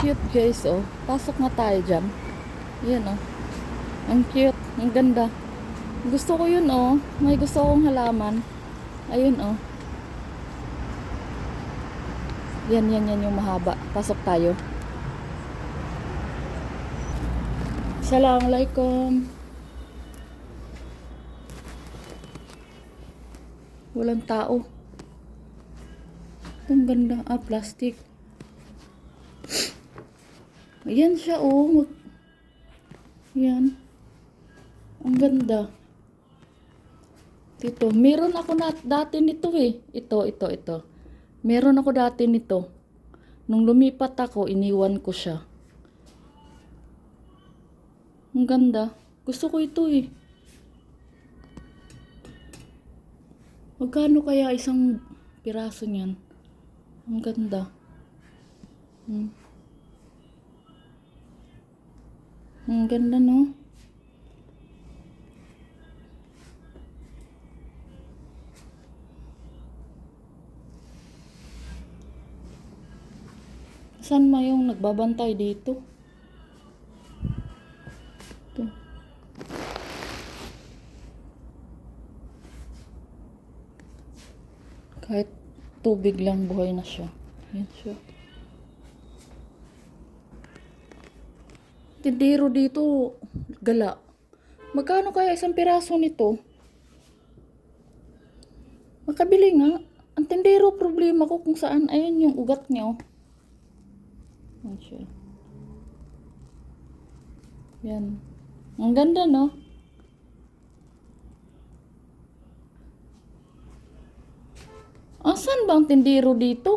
cute guys, oh. Pasok na tayo dyan. Yan, oh. Ang cute. Ang ganda. Gusto ko yun, oh. May gusto kong halaman. Ayun, oh. Yan, yan, yan yung mahaba. Pasok tayo. Assalamualaikum. Walang tao. Ang ganda. Ah, plastic. Ayan siya, oh. Mag- Yan. Ang ganda. Dito. Meron ako na dati nito eh. Ito, ito, ito. Meron ako dati nito. Nung lumipat ako, iniwan ko siya. Ang ganda. Gusto ko ito eh. Magkano kaya isang piraso niyan? Ang ganda. Hmm. Ang ganda, no? Saan ma yung nagbabantay dito? Ito. Kahit tubig lang buhay na siya. Yan siya. Tindero dito, gala. Magkano kaya isang piraso nito? Makabili nga. Ang tindero problema ko kung saan. Ayun yung ugat niya. Oh. Siya. Yan. Ang ganda, no? Asan ba ang tindero dito?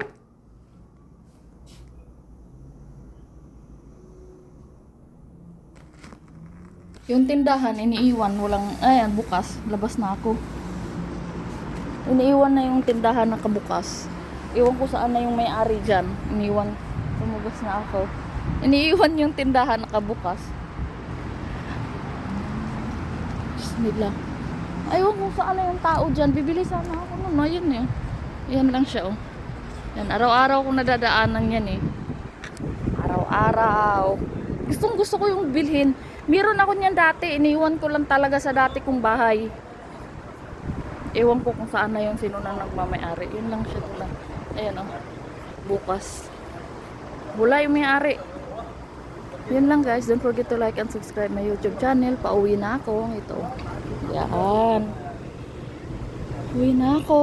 Yung tindahan, iniiwan, walang, ayan, bukas, labas na ako. Iniiwan na yung tindahan nakabukas. Iwan ko saan na yung may-ari dyan. Iniiwan, lumabas na ako. Iniiwan yung tindahan nakabukas. Bismillah. Ayun kung saan na yung tao dyan. Bibili sana ako nun. No, yun eh. Yan lang siya oh. Yan, araw-araw kong nadadaanan yan eh. Araw-araw. Gustong gusto ko yung bilhin. Meron ako niyan dati. Iniwan ko lang talaga sa dati kong bahay. Ewan ko kung saan na yung sino na nagmamayari. Yun lang siya lang. Ayan oh. Bukas. Wala yung may-ari. Yun lang guys. Don't forget to like and subscribe my YouTube channel. Pauwi na ako. Ito. Yan. Uwi na ako.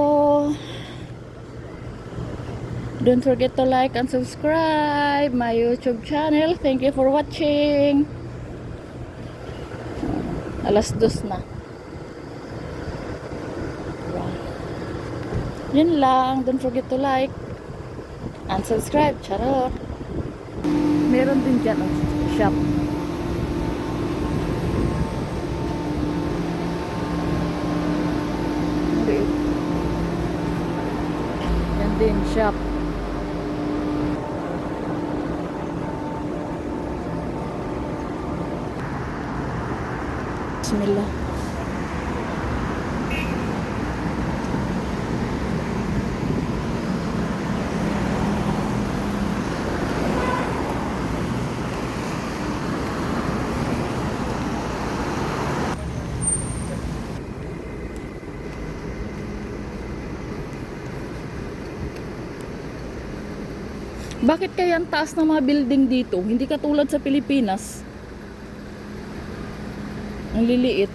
Don't forget to like and subscribe my YouTube channel. Thank you for watching. Alas dos na. Yan. Yun lang. Don't forget to like and subscribe. Charot. Meron din dyan ang shop. Liit. Yan din, shop. Bismillah. Bakit kaya ang taas ng mga building dito? Hindi katulad sa Pilipinas. Ang liliit.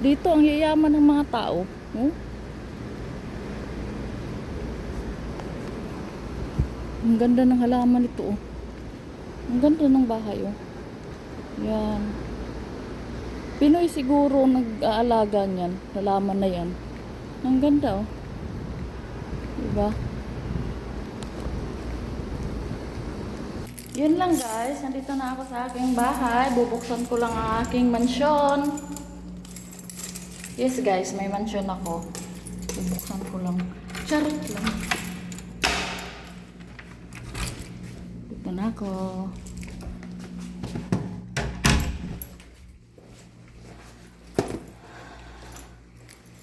Dito ang yayaman ng mga tao. Oh? Ang ganda ng halaman nito. Oh. Ang ganda ng bahay. Oh. Yan. Pinoy siguro nag-aalaga niyan. Halaman na yan. Ang ganda oh. Diba? Yun lang guys, nandito na ako sa aking bahay. Bubuksan ko lang ang aking mansyon. Yes guys, may mansyon ako. Bubuksan ko lang. Charot lang. Dito na ako.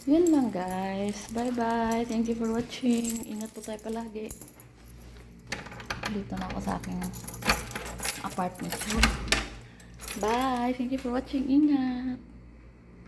Yun lang guys. Bye bye. Thank you for watching. Ingat po tayo palagi. Dito na ako sa aking apartment. Bye! Thank you for watching. Ingat!